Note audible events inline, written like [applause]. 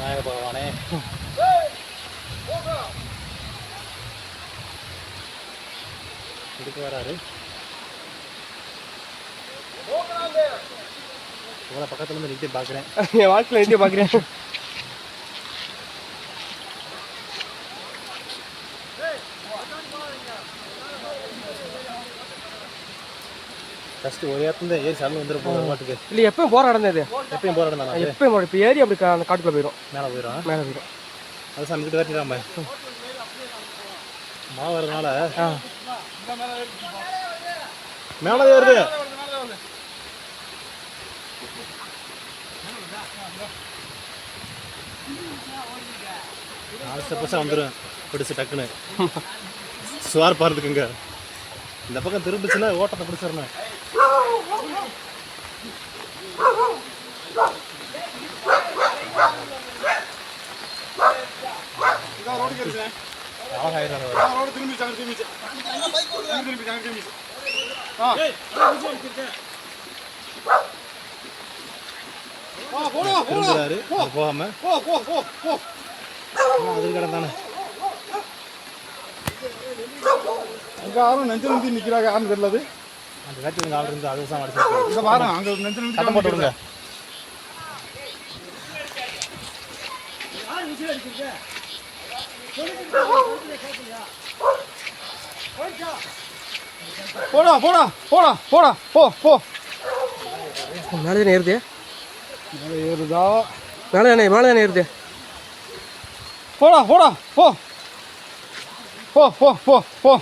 விநாயக பகவானே இதுக்கு வராரு உங்களை பக்கத்துல இருந்து நிறுத்தி பார்க்குறேன். என் வாழ்க்கையில் நிறுத்தி பார்க்குறேன். ஃபஸ்ட்டு ஒரு இடத்துல ஏறி சடங்கு வந்துடும் போகிற மாட்டுக்கு இல்லை எப்பயும் தான் இது எப்பயும் போகிற இடம் தானே எப்பயும் போகிற இப்போ ஏறி அப்படி அந்த காட்டுக்குள்ள போயிடும் மேலே போயிடும் மேலே போயிடும் அது சாமி கிட்ட வெட்டிடாம மழை வர்றதுனால மேலே ஏறுது நாலு ஸ்டெப்பஸாக வந்துடும் பிடிச்சு டக்குன்னு. [laughs] சுவார் பாருதுக்குங்க இந்த பக்கம் திரும்பிச்சுன்னா ஓட்டத்தை பிடிச்சிடணும். போகாம. அது கிடந்தானே அங்க யாரும் நெஞ்சு நிறுத்தி நிக்கிறாங்க யாருன்னு தெரியல. அந்த வேட்டில் ஆள் இருந்து அது தான் அடிச்சு இங்க பாரு அங்க நெஞ்சு சத்தம் போட்டு விடுங்க. போடா போடா போடா போடா போ போ. மேலே தானே ஏறுது? மேலே ஏறுதா? மேலே தானே மேலே தானே ஏறுது? போடா போடா போ. போ போ போ போ.